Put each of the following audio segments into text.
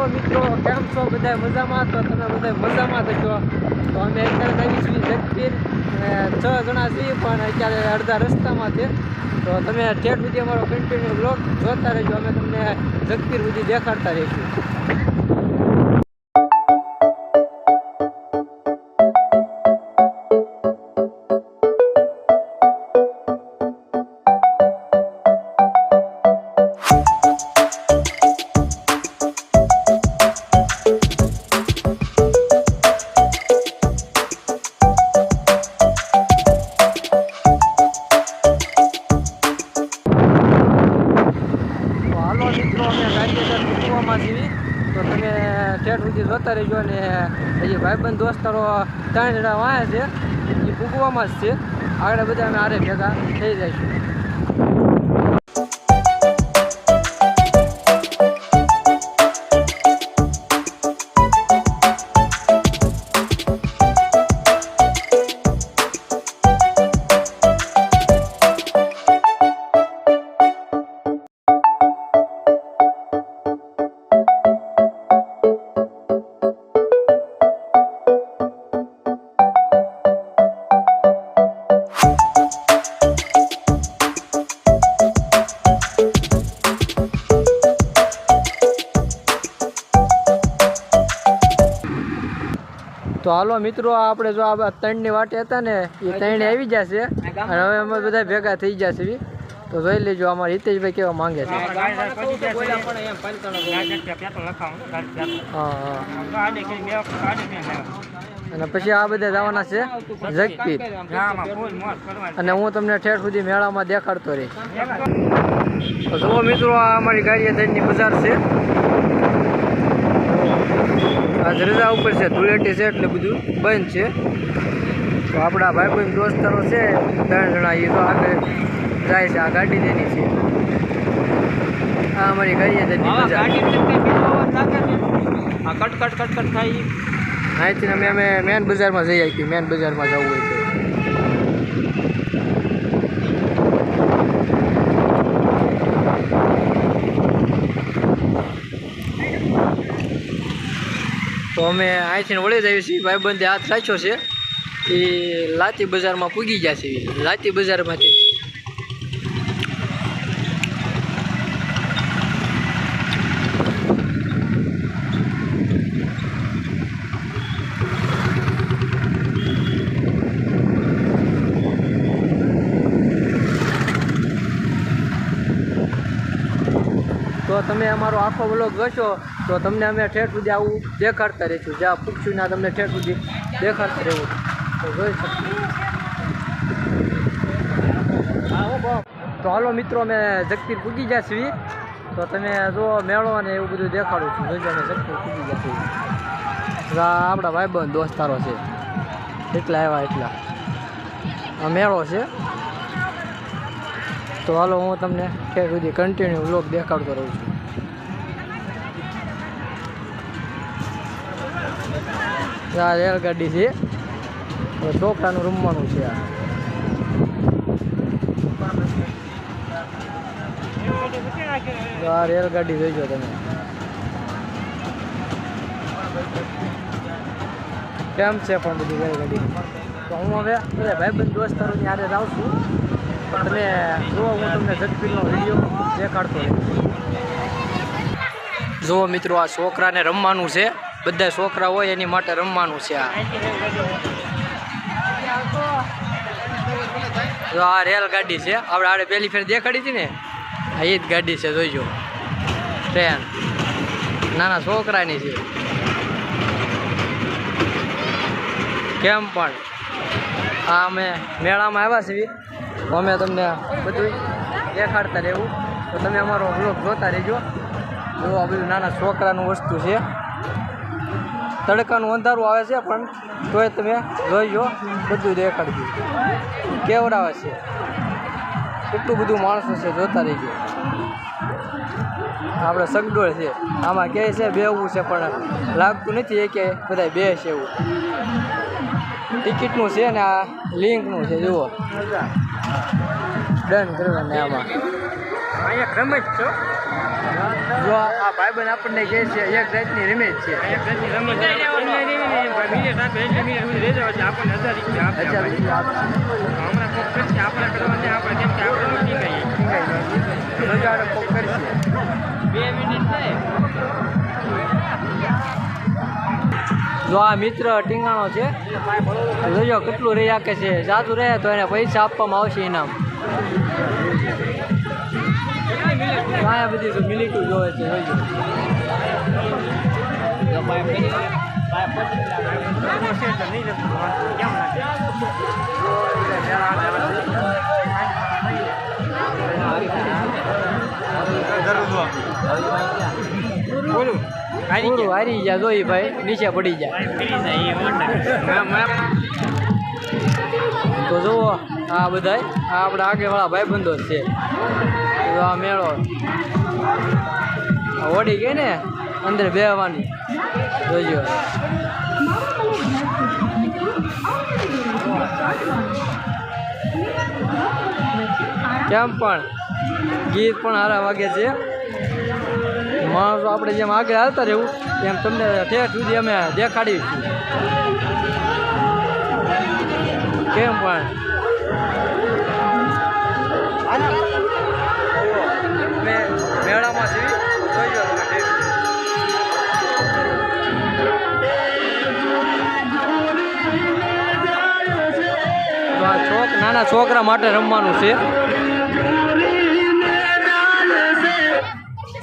હાલો મિત્રો, કેમ છો? બધા મજામાં? તો તમે બધા મજામાં તો છો? તો અમે અત્યારે આવી છીએ જગપીર છ જણા છીએ, પણ અત્યારે અડધા રસ્તામાં છે. તો તમે ઠેઠ સુધી અમારો કન્ટિન્યુ બ્લોગ જોતા રહેજો. અમે તમને જગપીર સુધી દેખાડતા રહીશું. છીએ. તો તમે ઠેઠ સુધી જોતા રહેજો અને હજી ભાઈબંધ દોસ્તારો ત્રણ જણા વાંહે છે. એ ભૂગવામાં જ છે. આગળ બધા અમે આરે ભેગા થઈ જઈશું. તો હાલો મિત્રો આપણે જો આ ત્રણની વાટે હતા ને એ ત્રણ આવી જશે. અને હવે અમે બધા ભેગા થઈ જશે તો જોઈ લેજો અમારે હિતેશભાઈ કેવા માંગે છે. અને પછી આ બધા જવાના છે જગપીત અને હું તમને ઠેર સુધી મેળામાં દેખાડતો રહીશ તો જુઓ મિત્રો આ અમારી ગાડીએ થઈને બજાર છે. આજ રજા ઉપર છે ધૂળેટી છે એટલે બધું બંધ છે. તો આપણા ભાઈ ભાઈ દોસ્તારો છે ત્રણ જણા એ તો આગળ જાય છે આ ગાડી જેની છે. આ અમારી ગાડી બજાર કટ કટ કટ કટ થાય અહીંથી અમે અમે મેન બજારમાં જઈ આવી મેન બજારમાં જવું હોય તો. અમે અહીંથી વળી જઈએ છીએ, ભાઈબંધે હાથ રાખ્યો છે. એ લાતી બજારમાં પૂગી ગયા છે, લાતી બજારમાંથી. તો તમે અમારો આખો બ્લોગ જોશો. તો તમને અમે ઠેઠ સુધી આવું દેખાડતા રહીશું. જ્યાં પૂછ્યું ના, તમને ઠેઠ સુધી દેખાડતા રહેવું. તો જોઈ શકશો તો હાલો મિત્રો, અમે જગતીર પૂગી ગયા છીએ. તો તમે જો મેળો અને એવું બધું દેખાડું છું. જોઈજો અમે જગતીર પૂગી ગયા છીએ. આપણા ભાઈબંધ દોસ્તારો છે. એટલા આવ્યા એટલા. આ મેળો છે. તો હાલો હું તમને ઠેર સુધી કન્ટિન્યુ લોક દેખાડતો રહું છું. આ રેલગાડી છે. છોકરાનું રમવાનું છે આ. રેલગાડી જોઈજો તમે. કેમ છે પણ બધી રેલગાડી? તો હું હવે બધા ભાઈબંધ દોસ્તારોની જ જાઉં છું. તમે જુઓ, હું તમને ઝડપીનો વીડિયો દેખાડતો જુઓ મિત્રો, આ છોકરાને રમવાનું છે. બધા છોકરા હોય એની માટે રમવાનું છે આ. આ રેલગાડી છે, આપણે આડે પહેલી ફેર દેખાડી હતી ને, આ એ જ ગાડી છે, જોઈજો. ટ્રેન. નાના છોકરાની છે. કેમ પણ? આ અમે મેળામાં આવ્યા છીએ. અમે તમને બધું દેખાડતા રહેવું. તો તમે અમારો બ્લોગ જોતા રહેજો. જો આ બધું નાના છોકરાનું વસ્તુ છે. તડકાનું અંધારું આવે છે, પણ તોય તમે જોઈજો, બધું દેખાડજો કેવડાવે છે? કેટલું બધું માણસો છે, જોતા રહેજો. આપણે સગડોળ છે. આમાં કહે છે, બેવું છે, પણ લાગતું નથી એ કે બધા બે છે એવું. ટિકિટનું છે ને આ લિંકનું છે, જુઓ. ડન કરવાને આમાં. અહીંયા રમે જ છો. જો આ ભાઈબંધ આપણને કહે છે એક જાતની રમેજ છે. જો આ મિત્ર ટીંગાણો છે જોજો કેટલું રહી રાખે છે. જાતું રહે તો એને પૈસા આપવામાં આવશે ઇનામ. આ બધી તો મિલિટું જોવે છે જોજો પૂરું હારી ગયા જોઈ ભાઈ નીચે પડી જાય તો જુઓ આ બધાય આ આપણા આગેવાળા ભાઈબંધો જ છે. આ મેળો. ઓડી ગઈ ને, અંદર બેહવાની. જોજો. કેમ પણ? ગીત પણ સારા વાગે છે. માણસો આપણે જેમ આગળ હાલતા રહેવું, એમ તમને ઠેઠ સુધી અમે દેખાડીશું. કેમ પણ? છોકરા માટે રમવાનું છે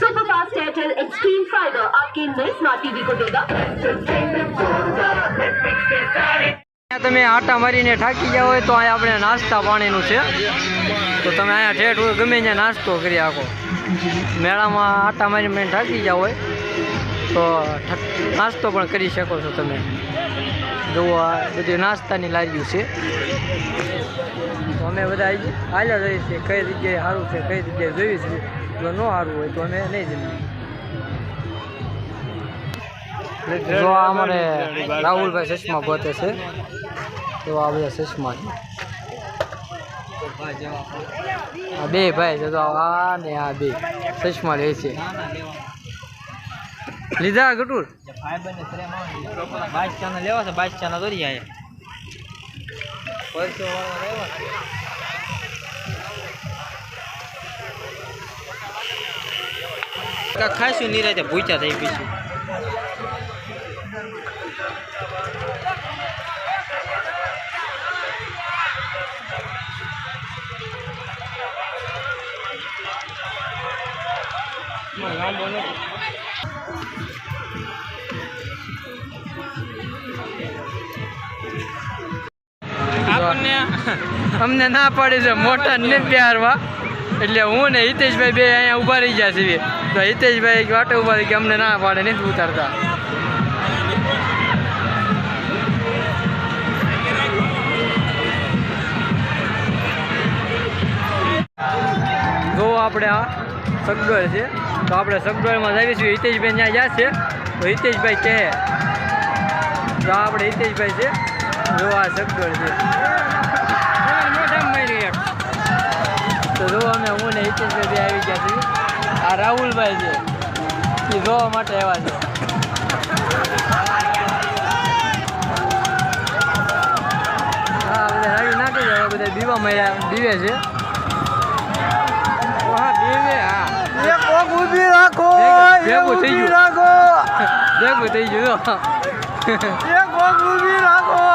super fast Airtel Xstream Fiber आपके नए स्मार्ट टीवी को देगा અહીંયા તમે આટા મારીને થાકી ગયા હોય તો અહીંયા આપણે નાસ્તા પાણીનું છે તો તમે અહીંયા ઠેઠ હોય ગમે ત્યાં નાસ્તો કરી શકો મેળામાં આટા મારીને થાકી ગયા હોય તો નાસ્તો પણ કરી શકો છો તમે. જુઓ આ બધી નાસ્તાની લારીઓ છે. તો અમે બધા હાલ્યા જઈએ છીએ. કઈ જગ્યાએ સારું છે, કઈ જગ્યાએ જોઈએ છીએ જો ન સારું હોય તો અમે નહીં જઈએ. જો આ અમારે રાહુલભાઈ ચશ્મા ગોતે છે. તો આ બધા ચશ્મા છે. બે ભાઈ જો આ ને આ બે. ચશ્મા લે છે. લીધા ગટુર બાઈસ ચાના લેવા છે બાઈસ ચાના દોરી જાય. ખાઈશું નિરાતે ભૂચા થઈ પીશું. અમને ના પાડી છે, મોટા ને પ્યારવા. એટલે હું ને હિતેશભાઈ બે અહીંયા ઊભા રહી ગયા છીએ. તો હિતેશભાઈ વાટે ઊભા રહી કે અમને ના પાડે, નથી ઉતારતા. જો આપણે આ સગડોળ છે, તો આપણે સગડોળમાં છીએ હિતેશભાઈ ત્યાં જ્યાં છે, તો હિતેશભાઈ કહે તો આપણે હિતેશભાઈ છે જો આ છે. તો જો અમે હું ને હિતેશભાઈ આવી ગયા છીએ. આ રાહુલભાઈ છે. એ જોવા માટે આવ્યા છે. હા બધા રાવી નાખી જાય બધા દીવા મળ્યા દીવે છે. ભેગું થઈ ગયું. ભેગું થઈ ગયું એક પગ રાખો.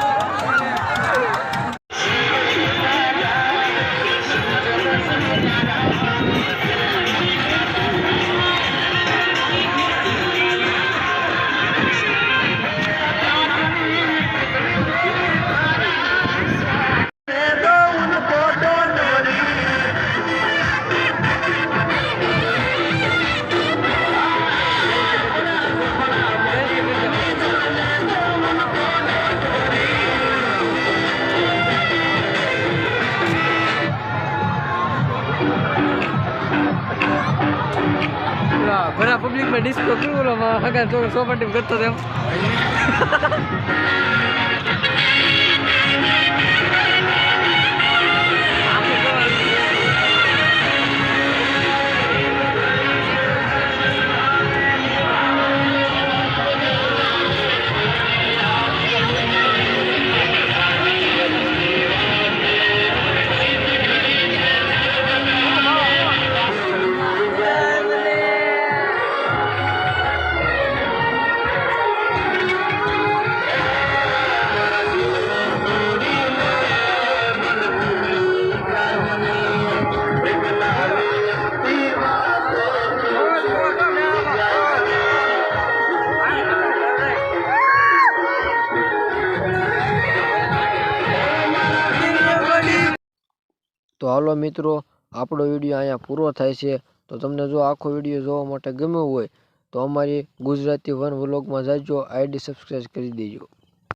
ઓલો હગા તો સોપાટી કરતો તેમ તો હાલો મિત્રો, આપણો વીડિયો અહીંયા પૂરો થાય છે. તો તમને જો આખો વીડિયો જોવા માટે ગમ્યો હોય, તો અમારી ગુજરાતી વન વ્લોગમાં જાજો, આઈડી સબસ્ક્રાઈબ કરી દેજો.